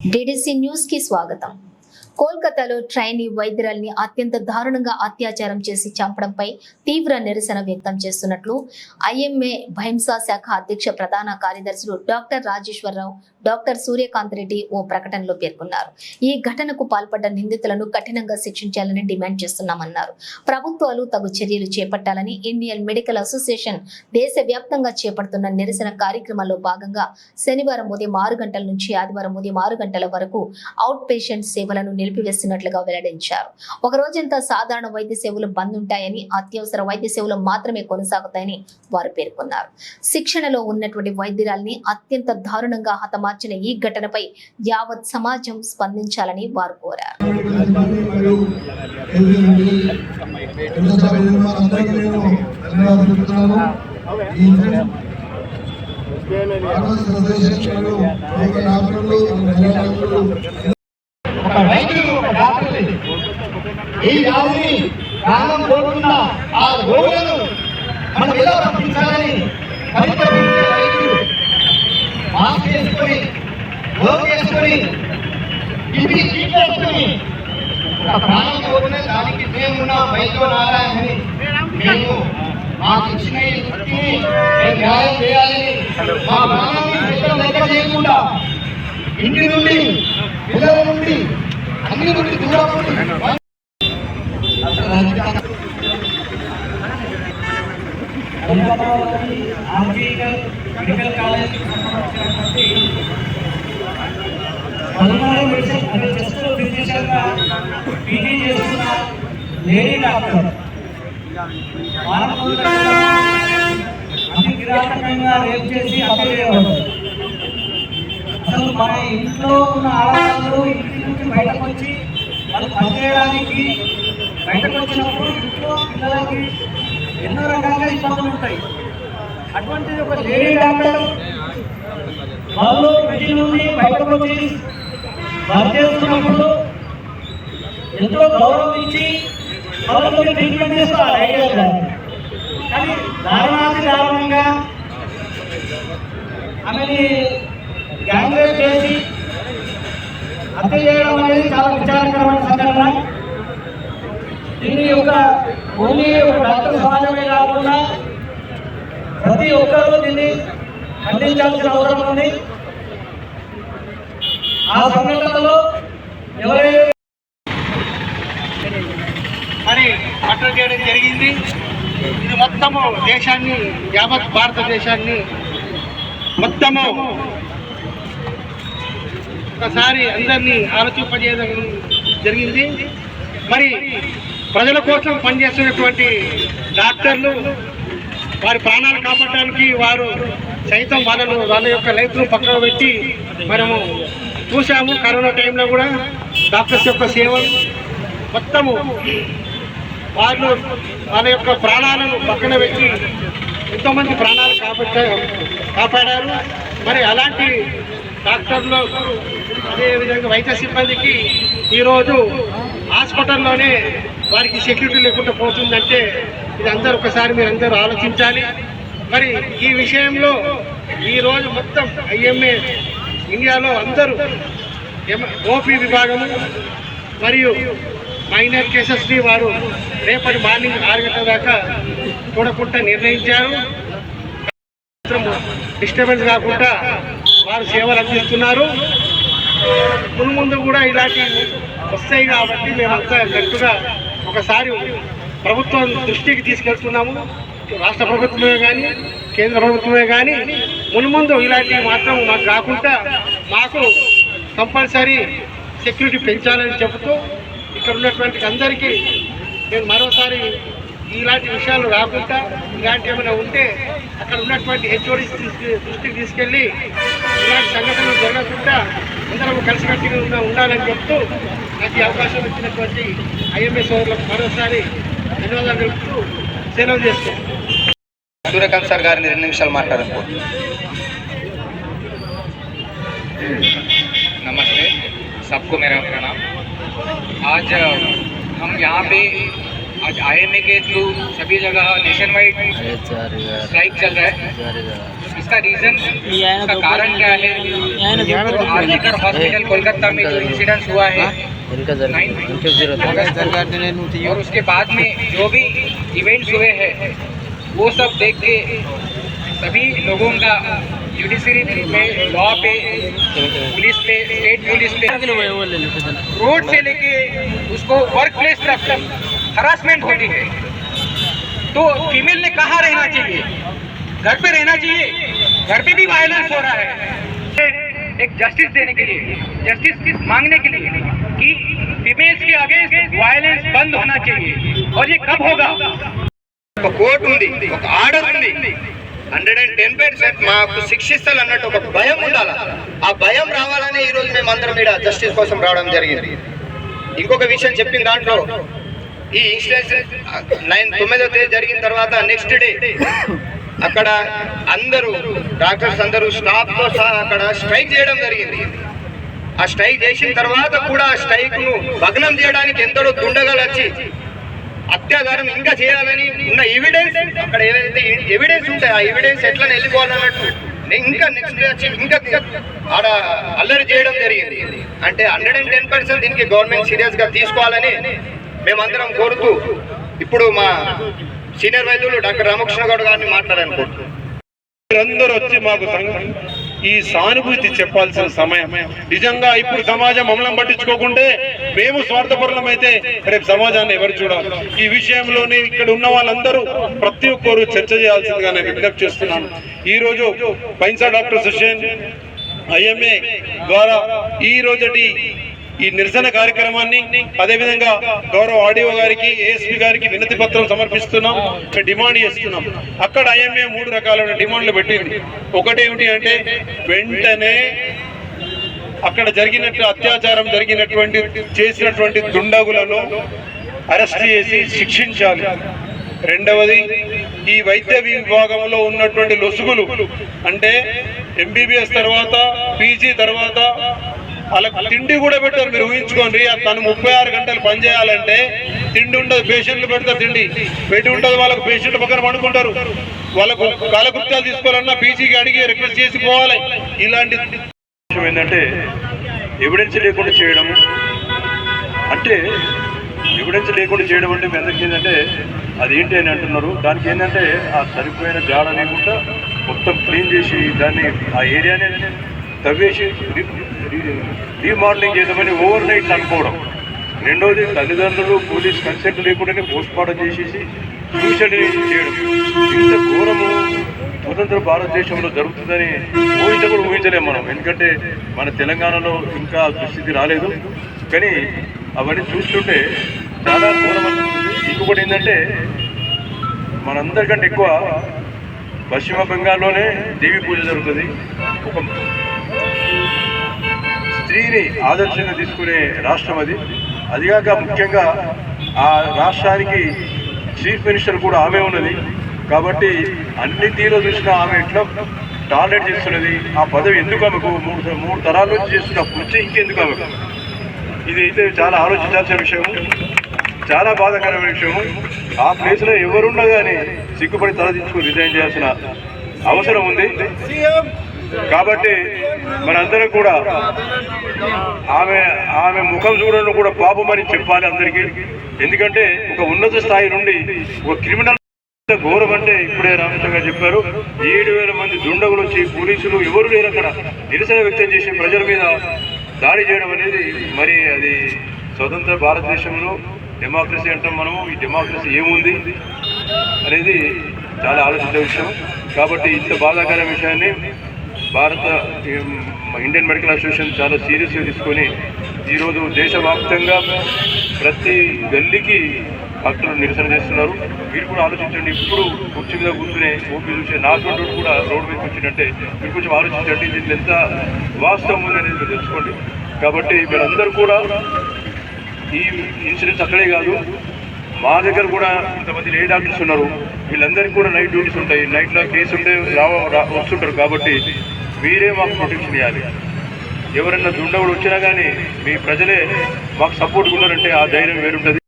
DDC news కి స్వాగతం కోల్కతాలో ట్రైనీ వైద్యురాల్ని అత్యంత దారుణంగా అత్యాచారం చేసి చంపడంపై తీవ్ర నిరసన వ్యక్తం చేస్తున్నట్లు ఐఎంఏ భైంసా శాఖ అధ్యక్ష ప్రధాన కార్యదర్శులు డాక్టర్ రాజేశ్వరరావు డాక్టర్ సూర్యకాంత్ రెడ్డి ఓ ప్రకటనలో పేర్కొన్నారు. ఈ ఘటనకు పాల్పడ్డ నిందితులను కఠినంగా శిక్షించాలని డిమాండ్ చేస్తున్నామన్నారు. ప్రభుత్వాలు తగు చర్యలు చేపట్టాలని ఇండియన్ మెడికల్ అసోసియేషన్ దేశవ్యాప్తంగా చేపడుతున్న నిరసన కార్యక్రమాల్లో భాగంగా శనివారం ఉదయం ఆరు గంటల నుంచి ఆదివారం ఉదయం ఆరు గంటల వరకు అవుట్ పేషెంట్ సేవలను నిలిపివేస్తున్నట్లుగా వెల్లడించారు. ఒక రోజంతా సాధారణ వైద్య సేవలు బంద్ ఉంటాయని అత్యవసర వైద్య సేవలు మాత్రమే కొనసాగుతాయని వారు పేర్కొన్నారు. శిక్షణలో ఉన్నటువంటి వైద్యురాల్ని అత్యంత దారుణంగా హతమార్చిన ఈ ఘటనపై యావత్ సమాజం స్పందించాలని వారు కోరారు. మరియు ఒక వైద్యుడు ఒక డాక్టర్ ఈ వ్యాధిని ప్రాణం పోకుండా ఆ రోగులను మనం ఎలా పంపించాలని పరితపించే మాస్క్ వేసుకొని వేసుకొని ఇది తీసుకొని ఒక ప్రాణం దానికి మేమున్న వైద్య నారాయణని. మేము మాకు ఇచ్చిన ఈ వృత్తిని మేము న్యాయం చేయాలని మా ప్రాణాన్ని చేయకుండా ఇంటి నుండి పిల్లల నుండి అన్ని నుండి దూరం నుండి కోల్కతాలోని ఆర్జీకల్ మెడికల్ కాలేజీకి సంబంధించినటువంటి పల్మనరీ మెడిసిన్ అంటే చెస్ట్ ఫిజిషియన్గా పీజీ చేస్తున్న లేడీ డాక్టర్ వారం రోజుల క్రితం అతి కిరాతకంగా రేపు చేసి హత్య అసలు మన ఇంట్లో ఉన్న ఆడవాళ్ళు ఇంటి నుంచి బయటకు వచ్చి వాళ్ళు పనిచేయడానికి బయటకు వచ్చినప్పుడు ఇంట్లో పిల్లలకి ఎన్నో రకాలుగా ఇబ్బందులు ఉంటాయి అటువంటి ఒక లేడీ డాక్టర్ వాళ్ళు ఇంటి నుండి బయటకు వచ్చి వర్క్ చేస్తున్నప్పుడు ఎంతో గౌరవించి ఇచ్చి ట్రీట్మెంట్ చేస్తారు ఐడియా కానీ దారుణాతి దారుణంగా ఆమెని గ్యాంగ్ రేప్ చేసి హత్య చేయడం అనేది చాలా విచారకరమైన సంఘటన. దీన్ని ఒక ఓన్లీ ఒక డాక్టర్ సమాజమే కాకుండా ప్రతి ఒక్కరూ దీన్ని ఖండించాల్సిన అవసరం ఉంది. ఆ సంఘటనలో ఎవరైనా మరి మట్టలు చేయడం జరిగింది ఇది మొత్తము దేశాన్ని యావత్ భారతదేశాన్ని మొత్తము ఒకసారి అందరినీ ఆలోచింపజేయడం జరిగింది. మరి ప్రజల కోసం పనిచేస్తున్నటువంటి డాక్టర్లు వారి ప్రాణాలు కాపాడడానికి వారు సైతం వాళ్ళను వాళ్ళ యొక్క లైఫ్ను పక్కన పెట్టి మనము చూసాము కరోనా టైంలో కూడా డాక్టర్స్ యొక్క సేవలు మొత్తము వాళ్ళు వాళ్ళ యొక్క ప్రాణాలను పక్కన పెట్టి ఎంతోమంది ప్రాణాలు కాపాడ కాపాడారు. మరి అలాంటి డాక్టర్లు అదేవిధంగా వైద్య సిబ్బందికి ఈరోజు హాస్పిటల్లోనే వారికి సెక్యూరిటీ లేకుండా పోతుందంటే ఇది అందరూ ఒకసారి మీరు అందరూ ఆలోచించాలి. మరి ఈ విషయంలో ఈరోజు మొత్తం ఐఎంఏ ఇండియాలో అందరూ ఓపీ విభాగము మరియు మైనర్ కేసెస్ని వారు రేపటి మార్నింగ్ ఆరు గంటల దాకా చూడకుండా నిర్ణయించారు. డిస్టర్బెన్స్ కాకుండా వారు సేవలు అందిస్తున్నారు. ముందు కూడా ఇలాంటి వస్తాయి కాబట్టి మేమంతా గట్టుగా ఒకసారి ప్రభుత్వం దృష్టికి తీసుకెళ్తున్నాము. రాష్ట్ర ప్రభుత్వమే కానీ కేంద్ర ప్రభుత్వమే కానీ మున్ముందు ఇలాంటివి మాత్రం మాకు కాకుండా మాకు కంపల్సరీ సెక్యూరిటీ పెంచాలని చెబుతూ ఇక్కడ ఉన్నటువంటి అందరికీ నేను మరోసారి ఇలాంటి విషయాలు రాకుండా ఇలాంటి ఏమైనా ఉంటే అక్కడ ఉన్నటువంటి హెచ్ఓడి దృష్టికి తీసుకెళ్ళి ఇలాంటి సంఘటనలు జరగకుండా అందరం కలిసికట్టుగా ఉండాలని చెప్తూ నాకు అవకాశం ఇచ్చినటువంటి ఐఎంఏ సోదరులకు మరోసారి ధన్యవాదాలు తెలుపుతూ సెలవు చేస్తాను సూర్యకాంత్ సార్ గారిని రెండు నిమిషాలు మాట్లాడకో నమస్తే. సబ్కు మేరా ప్రణామం आज हम यहाँ पे आज आईएमए के थ्रू सभी जगह नेशन वाइड स्ट्राइक चल रहा है। इसका रीजन उसका कारण क्या है? तो आर्जिकर हॉस्पिटल कोलकाता में जो इंसिडेंस हुआ है 9 अगस्त को, और उसके बाद में जो भी इवेंट्स हुए हैं वो सब देख के सभी लोगों का जुडिशरी पे लॉ पे पुलिस पे। स्टेट पुलिस पे रोड से लेके उसको वर्क प्लेस तक हरासमेंट होती है। तो फीमेल ने कहा रहना चाहिए? घर पे रहना चाहिए? घर पे भी वायलेंस हो रहा है। एक जस्टिस देने के लिए जस्टिस मांगने के लिए कि फीमेल्स के अगेंस्ट वायलेंस बंद होना चाहिए। और ये कब होगा? Court order hundred and ten percent మాకు శిక్షిస్తారు అన్నట్టు ఒక భయం ఉండాలి? ఆ భయం రావాలనే ఈ రోజు మేము అందరం ఇక్కడ జస్టిస్ కోసం రావడం జరిగింది. ఇంకొక విషయం చెప్పిన దాంట్లో ఈ ఇన్సిడెన్స్ నైన్ తొమ్మిదో తేదీ జరిగిన తర్వాత నెక్స్ట్ డే అక్కడ అందరూ డాక్టర్స్ అందరూ స్టాఫ్తో సహా అక్కడ స్ట్రైక్ చేయడం జరిగింది. ఆ స్ట్రైక్ చేసిన తర్వాత కూడా ఆ స్ట్రైక్ను భగ్నం చేయడానికి ఎందరో దుండగలు వచ్చి అత్యాచారం ఇంకా చేయాలని ఉన్న ఎవిడెన్స్ అక్కడ ఏదైతే ఎవిడెన్స్ ఉంటాయి ఆ ఎవిడెన్స్ ఎట్లా వెళ్ళిపోవాలన్నట్టు ఇంకా నెక్స్ట్ వచ్చి ఇంకా ఆడ అల్లరి చేయడం జరిగింది. అంటే హండ్రెడ్ అండ్ టెన్ పర్సెంట్ దీనికి గవర్నమెంట్ సీరియస్గా తీసుకోవాలని మేమందరం కోరుతూ ఇప్పుడు మా సీనియర్ వైద్యులు డాక్టర్ రామకృష్ణ గౌడ్ గారిని మాట్లాడాలనుకుంటున్నాం. మీరందరూ వచ్చి మాకు సంఘం ఈ సానుభూతి చెప్పాల్సిన సమయం. నిజంగా ఇప్పుడు సమాజం మమ్మల్ని పట్టించుకోకుంటే మేము స్వార్థపరులమైతే రేపు సమాజాన్ని ఎవరు చూడాలి? ఈ విషయంలోనే ఇక్కడ ఉన్న వాళ్ళందరూ ప్రతి ఒక్కరు చర్చ చేయాల్సిందిగా నేను విజ్ఞప్తి చేస్తున్నాను. ఈరోజు పైన్సా డాక్టర్ సుషేన్ ఐఎంఏ ద్వారా ఈ రోజటి ఈ నిరసన కార్యక్రమాన్ని అదేవిధంగా గౌరవ ఆడియో గారికి ఏఎస్పీ గారికి వినతి పత్రం సమర్పిస్తున్నాం. డిమాండ్ చేస్తున్నాం. అక్కడ ఐఎంఏ మూడు రకాలైన డిమాండ్లు పెట్టింది. ఒకటేమిటి అంటే వెంటనే అక్కడ జరిగినట్టు అత్యాచారం జరిగినటువంటి చేసినటువంటి దుండగులను అరెస్ట్ చేసి శిక్షించాలి. రెండవది ఈ వైద్య విభాగంలో ఉన్నటువంటి లొసుగులు అంటే ఎంబీబీఎస్ తర్వాత పీజీ తర్వాత వాళ్ళకి తిండి కూడా పెట్టారు మీరు ఊహించుకోండి. తను ముప్పై ఆరు గంటలు పని చేయాలంటే తిండి ఉండదు పేషెంట్లు పెడతారు తిండి. పెట్టి ఉంటుంది వాళ్ళకు పేషెంట్ పక్కన పండుకుంటారు. వాళ్ళకు కాలకృత్యాలు తీసుకోవాలన్నా పీజీకి అడిగి రిక్వెస్ట్ చేసి పోవాలి. ఇలాంటి విషయం ఏంటంటే ఎవిడెన్స్ లేకుండా చేయడము అంటే ఎవిడెన్స్ లేకుండా చేయడం అంటే మీ అందరికీ ఏంటంటే అది ఏంటి అని అంటున్నారు. దానికి ఏంటంటే ఆ సరిపోయిన జాడ లేకుండా మొత్తం క్లీన్ చేసి దాన్ని ఆ ఏరియానే తవ్వేసి రీమోడలింగ్ చేద్దామని ఓవర్ నైట్ అనుకోవడం. రెండోది తల్లిదండ్రులు పోలీస్ కన్సెంట్ లేకుండానే పోస్ట్ మార్టం చేసేసి సూసైడ్ చేయడం. ఇంత ఘోరము స్వతంత్ర భారతదేశంలో జరుగుతుందని ఊహించ కూడా ఊహించలేము మనం. ఎందుకంటే మన తెలంగాణలో ఇంకా దుస్థితి రాలేదు. కానీ అవన్నీ చూస్తుంటే చాలా ఘోరం అనిపిస్తుంది. ఇంకొకటి ఏంటంటే మనందరికంటే ఎక్కువ పశ్చిమ బెంగాల్లోనే దేవి పూజ జరుగుతుంది. ఒక స్త్రీని ఆదర్శంగా తీసుకునే రాష్ట్రం అది. అదిగాక ముఖ్యంగా ఆ రాష్ట్రానికి చీఫ్ మినిస్టర్ కూడా ఆమె ఉన్నది. కాబట్టి అన్ని తీరు చూసినా ఆమె ఎట్లా టార్గెట్ చేస్తున్నది? ఆ పదవి ఎందుకు ఆమెకు? మూడు మూడు తరాల నుంచి చేస్తున్న పుచ్చి ఇంకెందుకు ఆమెకు? ఇది అయితే చాలా ఆలోచించాల్సిన విషయం చాలా బాధాకరమైన విషయం ఆ ప్లేస్లో ఎవరున్నా కానీ సిగ్గుపడి తల తీసుకుని రిజైన్ చేయాల్సిన అవసరం ఉంది. కాబట్టి మనందరం కూడా ఆమె ఆమె ముఖం చూడడం కూడా పాపమని చెప్పాలి అందరికీ. ఎందుకంటే ఒక ఉన్నత స్థాయి నుండి ఒక క్రిమినల్ ఘోరం అంటే ఇప్పుడే రామచంద్ర గారు చెప్పారు. ఏడు వేల మంది దుండగులు వచ్చి పోలీసులు ఎవరు లేరు అక్కడ. నిరసన వ్యక్తం చేసి ప్రజల మీద దాడి చేయడం అనేది మరి అది స్వతంత్ర భారతదేశంలో డెమోక్రసీ అంటాం మనము. ఈ డెమోక్రసీ ఏముంది అనేది చాలా ఆలోచించే విషయం. కాబట్టి ఇంత బాధాకర విషయాన్ని భారత ఇండియన్ మెడికల్ అసోసియేషన్ చాలా సీరియస్గా తీసుకొని ఈరోజు దేశవ్యాప్తంగా ప్రతి గల్లీకి భక్తులు నిరసన చేస్తున్నారు. మీరు కూడా ఆలోచించండి ఇప్పుడు కుర్చీ మీద కూర్చునే ఓపీ చూసే నాటువంటి కూడా రోడ్డు మీద కూర్చుంటే మీరు కొంచెం ఆలోచించండి దీంట్లో ఎంత వాస్తవం ఉంది అనేది మీరు తెలుసుకోండి. కాబట్టి మీరందరూ కూడా ఈ ఇన్సూరెన్స్ అక్కడే కాదు మా దగ్గర కూడా ఇంతమంది ఏ డాక్టర్స్ ఉన్నారు వీళ్ళందరికీ కూడా నైట్ డ్యూటీస్ ఉంటాయి. నైట్లో కేసు ఉంటే రావ రా- వస్తుంటారు కాబట్టి మీరే మాకు ప్రొటెక్షన్ ఇవ్వాలి. ఎవరైనా దుండగుడు వచ్చినా కానీ మీ ప్రజలే మాకు సపోర్ట్ ఉన్నారంటే ఆ ధైర్యం వేరుంటుంది.